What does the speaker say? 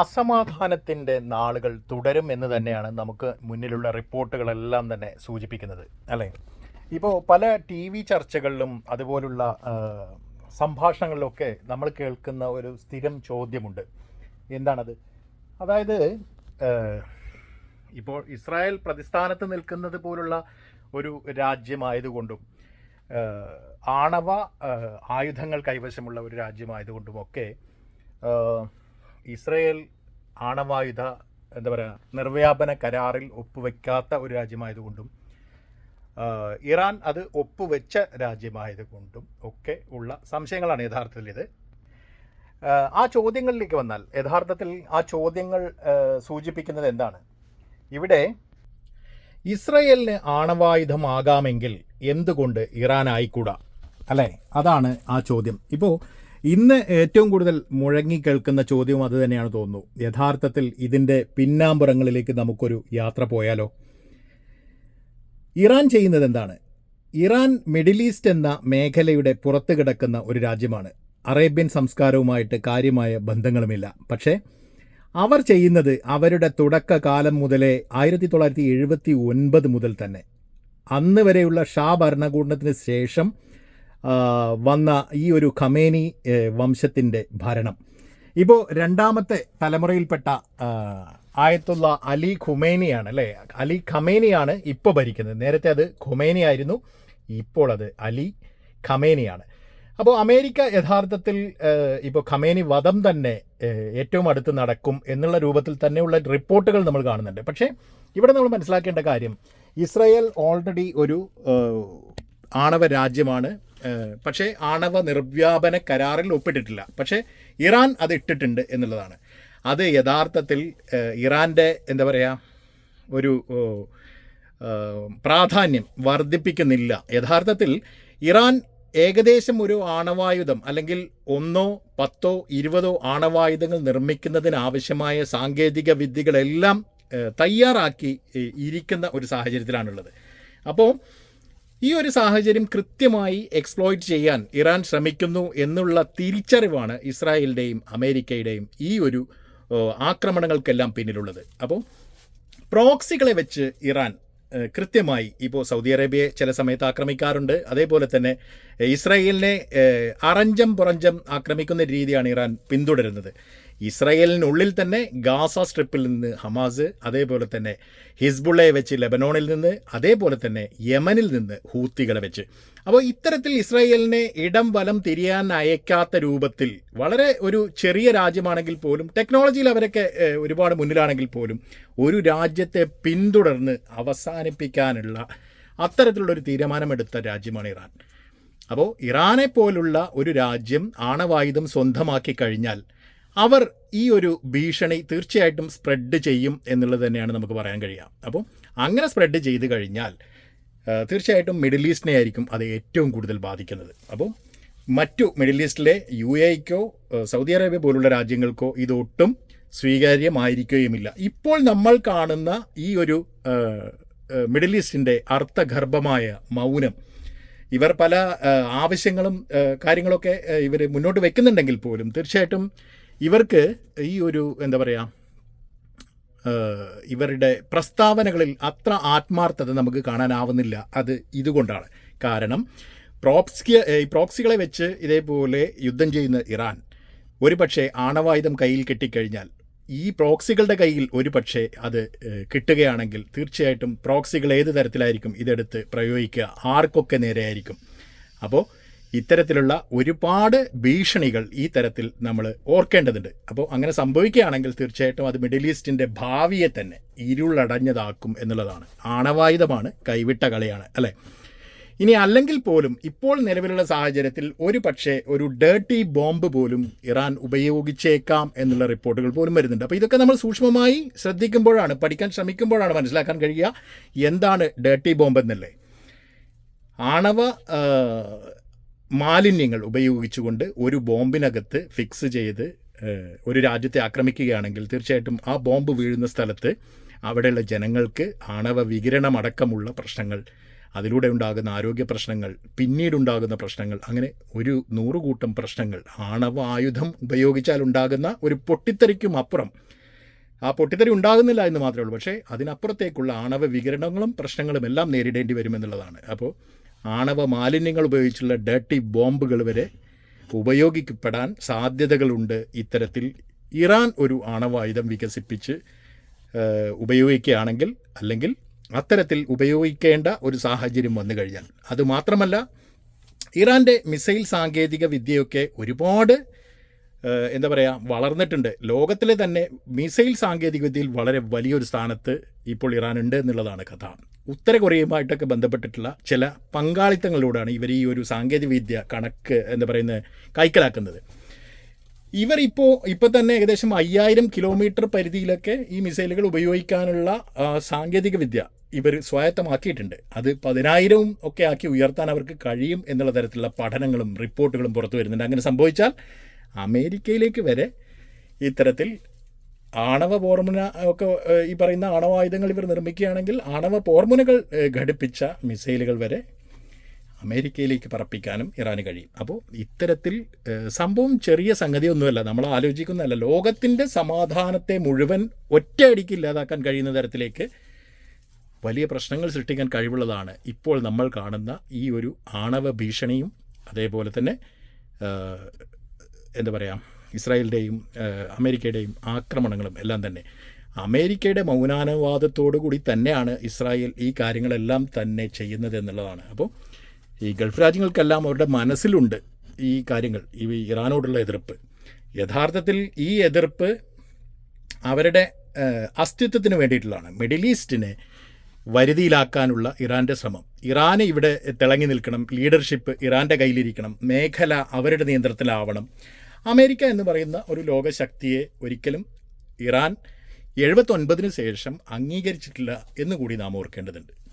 അസമാധാനത്തിന്റെ നാളുകൾ തുടരും എന്ന് തന്നെയാണ് നമുക്ക് മുന്നിലുള്ള റിപ്പോർട്ടുകളെല്ലാം തന്നെ സൂചിപ്പിക്കുന്നത് അല്ലേ? ഇപ്പോൾ പല ടി വി ചർച്ചകളിലും അതുപോലുള്ള സംഭാഷണങ്ങളിലൊക്കെ നമ്മൾ കേൾക്കുന്ന ഒരു സ്ഥിരം ചോദ്യമുണ്ട്. എന്താണത്? അതായത് ഇപ്പോൾ ഇസ്രായേൽ പ്രതിസ്ഥാനത്ത് നിൽക്കുന്നത് പോലുള്ള ഒരു രാജ്യമായതുകൊണ്ടും ആണവ ആയുധങ്ങൾ കൈവശമുള്ള ഒരു രാജ്യമായതുകൊണ്ടുമൊക്കെ ഇസ്രയേൽ ആണവായുധ എന്താ പറയുക നിർവ്യാപന കരാറിൽ ഒപ്പുവെക്കാത്ത ഒരു രാജ്യമായതുകൊണ്ടും ഇറാൻ അത് ഒപ്പുവെച്ച രാജ്യമായതുകൊണ്ടും ഒക്കെ ഉള്ള സംശയങ്ങളാണ് യഥാർത്ഥത്തിൽ ഇത്. ആ, ചോദ്യങ്ങളിലേക്ക് വന്നാൽ യഥാർത്ഥത്തിൽ ആ ചോദ്യങ്ങൾ സൂചിപ്പിക്കുന്നത് എന്താണ്? ഇവിടെ ഇസ്രയേലിന് ആണവായുധമാകാമെങ്കിൽ എന്തുകൊണ്ട് ഇറാൻ ആയിക്കൂടാ അല്ലേ? അതാണ് ആ ചോദ്യം. ഇപ്പോൾ ഇന്ന് ഏറ്റവും കൂടുതൽ മുഴങ്ങി കേൾക്കുന്ന ചോദ്യവും അത് തന്നെയാണ് തോന്നുന്നു. യഥാർത്ഥത്തിൽ ഇതിന്റെ പിന്നാമ്പുറങ്ങളിലേക്ക് നമുക്കൊരു യാത്ര പോയാലോ? ഇറാൻ ചെയ്യുന്നത് എന്താണ്? ഇറാൻ മിഡിൽ ഈസ്റ്റ് എന്ന മേഖലയുടെ പുറത്ത് കിടക്കുന്ന ഒരു രാജ്യമാണ്. അറേബ്യൻ സംസ്കാരവുമായിട്ട് കാര്യമായ ബന്ധങ്ങളുമില്ല. പക്ഷേ അവർ ചെയ്യുന്നത് അവരുടെ തുടക്കകാലം മുതലേ ആയിരത്തി തൊള്ളായിരത്തി എഴുപത്തി ഒൻപത് മുതൽ തന്നെ. അന്ന് വരെയുള്ള ഷാ ഭരണകൂടത്തിന് ശേഷം വന്ന ഈ ഒരു ഖമേനി വംശത്തിന്റെ ഭരണം. ഇപ്പോൾ രണ്ടാമത്തെ തലമുറയിൽപ്പെട്ട ആയത്തുള്ള അലി ഖുമേനിയാണ് അല്ലേ? അലി ഖമേനിയാണ് ഇപ്പോൾ ഭരിക്കുന്നത്. നേരത്തെ അത് ഖുമേനി ആയിരുന്നു ഇപ്പോൾ അത് അലി ഖമേനിയാണ്. അപ്പോൾ അമേരിക്ക യഥാർത്ഥത്തിൽ ഇപ്പോൾ ഖമേനി വധം തന്നെ ഏറ്റവും അടുത്ത് നടക്കും എന്നുള്ള രൂപത്തിൽ തന്നെയുള്ള റിപ്പോർട്ടുകൾ നമ്മൾ കാണുന്നുണ്ട്. പക്ഷേ ഇവിടെ നമ്മൾ മനസ്സിലാക്കേണ്ട കാര്യം ഇസ്രയേൽ ഓൾറെഡി ഒരു ആണവ രാജ്യമാണ്. പക്ഷേ ആണവ നിർവ്യാപന കരാറിൽ ഒപ്പിട്ടിട്ടില്ല. പക്ഷേ ഇറാൻ അത് ഇട്ടിട്ടുണ്ട് എന്നുള്ളതാണ്. അത് യഥാർത്ഥത്തിൽ ഇറാന്റെ എന്താ പറയുക ഒരു പ്രാധാന്യം വർദ്ധിപ്പിക്കുന്നില്ല. യഥാർത്ഥത്തിൽ ഇറാൻ ഏകദേശം ഒരു ആണവായുധം അല്ലെങ്കിൽ ഒന്നോ പത്തോ ഇരുപതോ ആണവായുധങ്ങൾ നിർമ്മിക്കുന്നതിനാവശ്യമായ സാങ്കേതിക വിദ്യകളെല്ലാം തയ്യാറാക്കി ഇരിക്കുന്ന ഒരു സാഹചര്യത്തിലാണുള്ളത്. അപ്പോൾ ഈ ഒരു സാഹചര്യം കൃത്യമായി എക്സ്പ്ലോയിറ്റ് ചെയ്യാൻ ഇറാൻ ശ്രമിക്കുന്നു എന്നുള്ള തിരിച്ചറിവാണ് ഇസ്രായേലിന്റെയും അമേരിക്കയുടെയും ഈ ഒരു ആക്രമണങ്ങൾക്കെല്ലാം പിന്നിലുള്ളത്. അപ്പോൾ പ്രോക്സികളെ വെച്ച് ഇറാൻ കൃത്യമായി ഇപ്പോൾ സൗദി അറേബ്യയെ ചില സമയത്ത് ആക്രമിക്കാറുണ്ട്. അതേപോലെ തന്നെ ഇസ്രായേലിനെ അറഞ്ചം പുറഞ്ചം ആക്രമിക്കുന്ന രീതിയാണ് ഇറാൻ പിന്തുടരുന്നത്. ഇസ്രായേലിനുള്ളിൽ തന്നെ ഗാസ സ്ട്രിപ്പിൽ നിന്ന് ഹമാസ് അതേപോലെ തന്നെ ഹിസ്ബുള്ളയെ വെച്ച് ലെബനോണിൽ നിന്ന് അതേപോലെ തന്നെ യമനിൽ നിന്ന് ഹൂത്തികളെ വെച്ച്. അപ്പോൾ ഇത്തരത്തിൽ ഇസ്രായേലിനെ ഇടം വലം തിരിയാൻ അയക്കാത്ത രൂപത്തിൽ വളരെ ഒരു ചെറിയ രാജ്യമാണെങ്കിൽ പോലും ടെക്നോളജിയിൽ അവരൊക്കെ ഒരുപാട് മുന്നിലാണെങ്കിൽ പോലും ഒരു രാജ്യത്തെ പിന്തുടർന്ന് അവസാനിപ്പിക്കാനുള്ള അത്തരത്തിലുള്ള ഒരു തീരുമാനമെടുത്ത രാജ്യമാണ് ഇറാൻ. അപ്പോൾ ഇറാനെ പോലുള്ള ഒരു രാജ്യം ആണവായുധം സ്വന്തമാക്കി കഴിഞ്ഞാൽ അവർ ഈ ഒരു ഭീഷണി തീർച്ചയായിട്ടും സ്പ്രെഡ് ചെയ്യും എന്നുള്ളത് തന്നെയാണ് നമുക്ക് പറയാൻ കഴിയുക. അപ്പോൾ അങ്ങനെ സ്പ്രെഡ് ചെയ്ത് കഴിഞ്ഞാൽ തീർച്ചയായിട്ടും മിഡിൽ ഈസ്റ്റിനെ ആയിരിക്കും അത് ഏറ്റവും കൂടുതൽ ബാധിക്കുന്നത്. അപ്പോൾ മറ്റു മിഡിൽ ഈസ്റ്റിലെ യു എക്കോ സൗദി അറേബ്യ പോലുള്ള രാജ്യങ്ങൾക്കോ ഇതൊട്ടും സ്വീകാര്യമായിരിക്കുകയുമില്ല. ഇപ്പോൾ നമ്മൾ കാണുന്ന ഈ ഒരു മിഡിൽ ഈസ്റ്റിന്റെ അർത്ഥഗർഭമായ മൗനം ഇവർ പല ആവശ്യങ്ങളും കാര്യങ്ങളൊക്കെ ഇവർ മുന്നോട്ട് വെക്കുന്നുണ്ടെങ്കിൽ പോലും തീർച്ചയായിട്ടും ഇവർക്ക് ഈ ഒരു എന്താ പറയുക ഇവരുടെ പ്രസ്താവനകളിൽ അത്ര ആത്മാർത്ഥത നമുക്ക് കാണാനാവുന്നില്ല. അത് ഇതുകൊണ്ടാണ്. കാരണം പ്രോക്സി ഈ പ്രോക്സികളെ വെച്ച് ഇതേപോലെ യുദ്ധം ചെയ്യുന്ന ഇറാൻ ഒരു പക്ഷേ ആണവായുധം കയ്യിൽ കിട്ടിക്കഴിഞ്ഞാൽ ഈ പ്രോക്സികളുടെ കയ്യിൽ ഒരു പക്ഷേ അത് കിട്ടുകയാണെങ്കിൽ തീർച്ചയായിട്ടും പ്രോക്സികൾ ഏത് തരത്തിലായിരിക്കും ഇതെടുത്ത് പ്രയോഗിക്കുക? ആർക്കൊക്കെ നേരെയായിരിക്കും? അപ്പോൾ ഇത്തരത്തിലുള്ള ഒരുപാട് ഭീഷണികൾ ഈ തരത്തിൽ നമ്മൾ ഓർക്കേണ്ടതുണ്ട്. അപ്പോൾ അങ്ങനെ സംഭവിക്കുകയാണെങ്കിൽ തീർച്ചയായിട്ടും അത് മിഡിൽ ഈസ്റ്റിന്റെ ഭാവിയെ തന്നെ ഇരുളടഞ്ഞതാക്കും എന്നുള്ളതാണ്. ആണവായുധമാണ് കൈവിട്ട കളിയാണ് അല്ലേ? ഇനി അല്ലെങ്കിൽ പോലും ഇപ്പോൾ നിലവിലുള്ള സാഹചര്യത്തിൽ ഒരു പക്ഷേ ഒരു ഡേർട്ടി ബോംബ് പോലും ഇറാൻ ഉപയോഗിച്ചേക്കാം എന്നുള്ള റിപ്പോർട്ടുകൾ പോലും വരുന്നുണ്ട്. അപ്പോൾ ഇതൊക്കെ നമ്മൾ സൂക്ഷ്മമായി ശ്രദ്ധിക്കുമ്പോഴാണ് പഠിക്കാൻ ശ്രമിക്കുമ്പോഴാണ് മനസ്സിലാക്കാൻ കഴിയുക എന്താണ് ഡേർട്ടി ബോംബ് എന്നല്ലേ? ആണവ മാലിന്യങ്ങൾ ഉപയോഗിച്ചുകൊണ്ട് ഒരു ബോംബിനകത്ത് ഫിക്സ് ചെയ്ത് ഒരു രാജ്യത്തെ ആക്രമിക്കുകയാണെങ്കിൽ തീർച്ചയായിട്ടും ആ ബോംബ് വീഴുന്ന സ്ഥലത്ത് അവിടെയുള്ള ജനങ്ങൾക്ക് ആണവ വികിരണമടക്കമുള്ള പ്രശ്നങ്ങൾ അതിലൂടെ ഉണ്ടാകുന്ന ആരോഗ്യ പ്രശ്നങ്ങൾ പിന്നീടുണ്ടാകുന്ന പ്രശ്നങ്ങൾ അങ്ങനെ ഒരു നൂറുകൂട്ടം പ്രശ്നങ്ങൾ ആണവ ആയുധം ഉപയോഗിച്ചാൽ ഉണ്ടാകുന്ന ഒരു പൊട്ടിത്തെറിക്കും അപ്പുറം. ആ പൊട്ടിത്തെറി ഉണ്ടാകുന്നില്ല എന്ന് മാത്രമേ ഉള്ളൂ. പക്ഷേ അതിനപ്പുറത്തേക്കുള്ള ആണവ വികിരണങ്ങളും പ്രശ്നങ്ങളും എല്ലാം നേരിടേണ്ടി വരുമെന്നുള്ളതാണ് അപ്പോൾ ആണവ മാലിന്യങ്ങൾ ഉപയോഗിച്ചുള്ള ഡേർട്ടി ബോംബുകൾ വരെ ഉപയോഗിക്കപ്പെടാൻ സാധ്യതകളുണ്ട്. ഇത്തരത്തിൽ ഇറാൻ ഒരു ആണവായുധം വികസിപ്പിച്ച് ഉപയോഗിക്കുകയാണെങ്കിൽ അല്ലെങ്കിൽ അത്തരത്തിൽ ഉപയോഗിക്കേണ്ട ഒരു സാഹചര്യം വന്നു കഴിഞ്ഞാൽ. അതുമാത്രമല്ല ഇറാന്റെ മിസൈൽ സാങ്കേതിക വിദ്യയൊക്കെ ഒരുപാട് എന്താ പറയുക വളർന്നിട്ടുണ്ട്. ലോകത്തിലെ തന്നെ മിസൈൽ സാങ്കേതികവിദ്യയിൽ വളരെ വലിയൊരു സ്ഥാനത്ത് ഇപ്പോൾ ഇറാൻ ഉണ്ട് എന്നുള്ളതാണ് കഥ. ഉത്തര കൊറിയയുമായിട്ടൊക്കെ ബന്ധപ്പെട്ടിട്ടുള്ള ചില പങ്കാളിത്തങ്ങളിലൂടെയാണ് ഇവർ ഈ ഒരു സാങ്കേതികവിദ്യ കണക്ക് എന്താ പറയുന്നത് കൈക്കലാക്കുന്നത്. ഇവർ ഇപ്പോൾ ഇപ്പോൾ തന്നെ ഏകദേശം അയ്യായിരം കിലോമീറ്റർ പരിധിയിലൊക്കെ ഈ മിസൈലുകൾ ഉപയോഗിക്കാനുള്ള സാങ്കേതികവിദ്യ സാങ്കേതിക ഇവർ സ്വായത്തമാക്കിയിട്ടുണ്ട്. അത് പതിനായിരവും ഒക്കെ ആക്കി ഉയർത്താൻ അവർക്ക് കഴിയും എന്നുള്ള തരത്തിലുള്ള പഠനങ്ങളും റിപ്പോർട്ടുകളും പുറത്തു വരുന്നുണ്ട്. അങ്ങനെ സംഭവിച്ചാൽ അമേരിക്കയിലേക്ക് വരെ ഇത്തരത്തിൽ ആണവ പോർമുന ഒക്കെ ഈ പറയുന്ന ആണവായുധങ്ങൾ ഇവർ നിർമ്മിക്കുകയാണെങ്കിൽ ആണവ പോർമുനകൾ ഘടിപ്പിച്ച മിസൈലുകൾ വരെ അമേരിക്കയിലേക്ക് പറപ്പിക്കാനും ഇറാന് കഴിയും. അപ്പോൾ ഇത്തരത്തിൽ സംഭവം ചെറിയ സംഗതിയൊന്നുമല്ല. നമ്മൾ ആലോചിക്കുന്നതല്ല. ലോകത്തിന്റെ സമാധാനത്തെ മുഴുവൻ ഒറ്റയടിക്ക് ഇല്ലാതാക്കാൻ കഴിയുന്ന തരത്തിലേക്ക് വലിയ പ്രശ്നങ്ങൾ സൃഷ്ടിക്കാൻ കഴിവുള്ളതാണ് ഇപ്പോൾ നമ്മൾ കാണുന്ന ഈ ഒരു ആണവ ഭീഷണിയും അതേപോലെ തന്നെ എന്താ പറയുക ഇസ്രായേലിന്റെയും അമേരിക്കയുടെയും ആക്രമണങ്ങളും എല്ലാം തന്നെ. അമേരിക്കയുടെ മൗനാനുവാദത്തോടു കൂടി തന്നെയാണ് ഇസ്രായേൽ ഈ കാര്യങ്ങളെല്ലാം തന്നെ ചെയ്യുന്നത് എന്നുള്ളതാണ്. അപ്പോൾ ഈ ഗൾഫ് രാജ്യങ്ങൾക്കെല്ലാം അവരുടെ മനസ്സിലുണ്ട് ഈ കാര്യങ്ങൾ ഈ ഇറാനോടുള്ള എതിർപ്പ്. യഥാർത്ഥത്തിൽ ഈ എതിർപ്പ് അവരുടെ അസ്തിത്വത്തിന് വേണ്ടിയിട്ടുള്ളതാണ്. മിഡിൽ ഈസ്റ്റിനെ വരുതിയിലാക്കാനുള്ള ഇറാന്റെ ശ്രമം. ഇറാന് ഇവിടെ തിളങ്ങി നിൽക്കണം ലീഡർഷിപ്പ് ഇറാന്റെ കയ്യിലിരിക്കണം മേഖല അവരുടെ നിയന്ത്രണത്തിലാവണം. അമേരിക്ക എന്ന് പറയുന്ന ഒരു ലോകശക്തിയെ ഒരിക്കലും ഇറാൻ എഴുപത്തൊൻപതിന് ശേഷം അംഗീകരിച്ചിട്ടില്ല എന്നുകൂടി നാം ഓർക്കേണ്ടതുണ്ട്.